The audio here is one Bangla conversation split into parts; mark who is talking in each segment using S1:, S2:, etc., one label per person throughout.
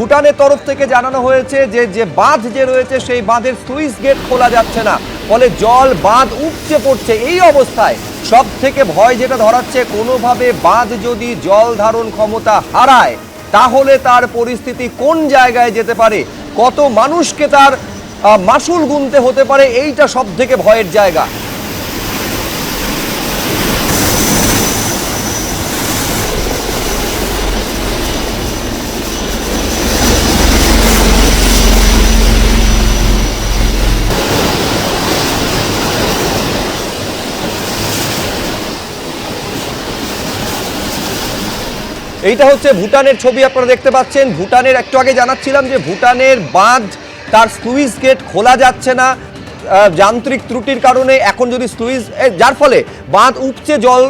S1: ভুটানের তরফ থেকে জানানো হয়েছে যে যে বাঁধ যে রয়েছে সেই বাঁধের সুইচ গেট খোলা যাচ্ছে না। ফলে জল বাঁধ উপচে পড়ছে এই অবস্থায়। সব থেকে ভয় যেটা ধরাচ্ছে, কোনোভাবে বাঁধ যদি জল ধারণ ক্ষমতা হারায়, তাহলে তার পরিস্থিতি কোন জায়গায় যেতে পারে? কত মানুষকে তার মাসুল গুনতে হতে পারে? এইটা সব থেকে ভয়ের জায়গা। এইটা হচ্ছে ভুটানের ছবি, আপনারা দেখতে পাচ্ছেন। ভুটানের, একটু আগে জানাচ্ছিলাম যে ভুটানের বাঁধ, তার সুইস গেট খোলা যাচ্ছে না। যান্ত্রিক ত্রুটির কারণে এখন যদি স্লুইস যার ফলে বাঁধ উপচে, জল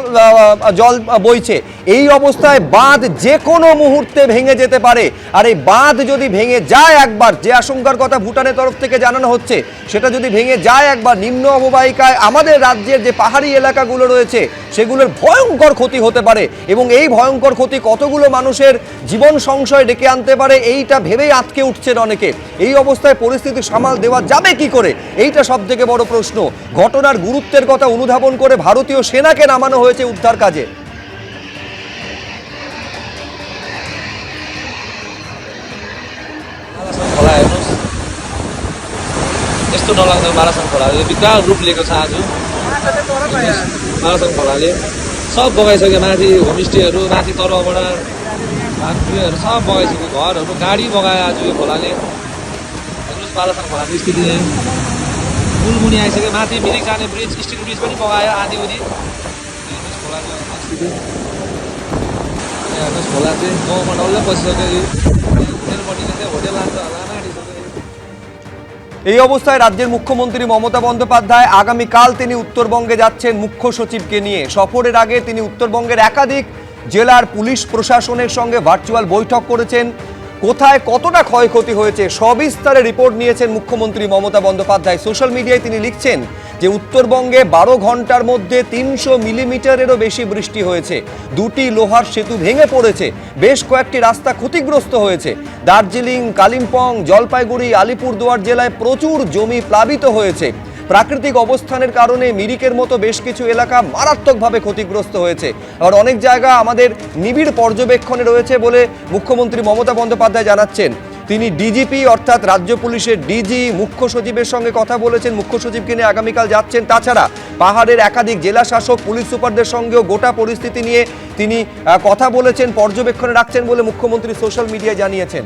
S1: জল বইছে, এই অবস্থায় বাঁধ যে কোনো মুহূর্তে ভেঙে যেতে পারে। আর এই বাঁধ যদি ভেঙে যায় একবার, যে আশঙ্কার কথা ভুটানের তরফ থেকে জানানো হচ্ছে, সেটা যদি ভেঙে যায় একবার, নিম্ন অববাহিকায় আমাদের রাজ্যের যে পাহাড়ি এলাকাগুলো রয়েছে, সেগুলোর ভয়ঙ্কর ক্ষতি হতে পারে। এবং এই ভয়ঙ্কর ক্ষতি কতগুলো মানুষের জীবন সংশয় ডেকে আনতে পারে, এইটা ভেবেই আটকে উঠছেন অনেকে। এই অবস্থায় পরিস্থিতি সামাল দেওয়া যাবে কি করে? এইটা সব থেকে বড় প্রশ্ন ঘটনার গুরুত্বের কথা অনুধাবন করে ভারতীয় সেনাকে নামানো হয়েছে উদ্ধার কাজে
S2: खोला हेर्नुहोस् यस्तो नलाग्दो बालासन खोला यो विकराल रूप लिएको छ आज बालासन खोलाले सब बगाइसक्यो माथि होमस्टेहरू माथि तरुवाबाट उयोहरू सब बगाइसक्यो घरहरू गाडी बगायो आज यो खोलाले हेर्नुहोस् बालासन खोलाको स्थिति यहाँ पुल मुनि आइसक्यो माथि मिरिक जाने ब्रिज स्टिल ब्रिज पनि बगायो आधीउधी हेर्नुहोस् खोलाको स्थिति यहाँ हेर्नुहोस् खोला चाहिँ गाउँमा डल्लै पसिसक्यो यो होटेलपट्टिको चाहिँ होटेल लान्छ होला माटिसक्यो
S1: এই অবস্থায় রাজ্যের মুখ্যমন্ত্রী মমতা বন্দ্যোপাধ্যায় আগামীকাল তিনি উত্তরবঙ্গে যাচ্ছেন মুখ্য সচিবকে নিয়ে সফরের আগে তিনি উত্তরবঙ্গের একাধিক জেলার পুলিশ প্রশাসনের সঙ্গে ভার্চুয়াল বৈঠক করেছেন কোথায় কতটা ক্ষয়ক্ষতি হয়েছে সবিস্তারে রিপোর্ট নিয়েছেন মুখ্যমন্ত্রী মমতা বন্দ্যোপাধ্যায়। সোশ্যাল মিডিয়ায় তিনি লিখছেন যে, উত্তরবঙ্গে বারো ঘণ্টার মধ্যে তিনশো মিলিমিটারেরও বেশি বৃষ্টি হয়েছে। দুটি লোহার সেতু ভেঙে পড়েছে। বেশ কয়েকটি রাস্তা ক্ষতিগ্রস্ত হয়েছে। দার্জিলিং, কালিম্পং, জলপাইগুড়ি, আলিপুরদুয়ার জেলায় প্রচুর জমি প্লাবিত হয়েছে। প্রাকৃতিক অবস্থানের কারণে মিরিকের মতো বেশ কিছু এলাকা মারাত্মকভাবে ক্ষতিগ্রস্ত হয়েছে। আর অনেক জায়গা আমাদের নিবিড় পর্যবেক্ষণে রয়েছে বলে মুখ্যমন্ত্রী মমতা বন্দ্যোপাধ্যায় জানাচ্ছেন। তিনি ডিজিপি অর্থাৎ রাজ্য পুলিশের ডিজি মুখ্য সচিবের সঙ্গে কথা বলেছেন। মুখ্য সচিবকে নিয়ে আগামীকাল যাচ্ছেন। তাছাড়া পাহাড়ের একাধিক জেলা শাসক পুলিশ সুপারদের সঙ্গেও গোটা পরিস্থিতি নিয়ে তিনি কথা বলেছেন, পর্যবেক্ষণে রাখছেন বলে মুখ্যমন্ত্রী সোশ্যাল মিডিয়ায় জানিয়েছেন।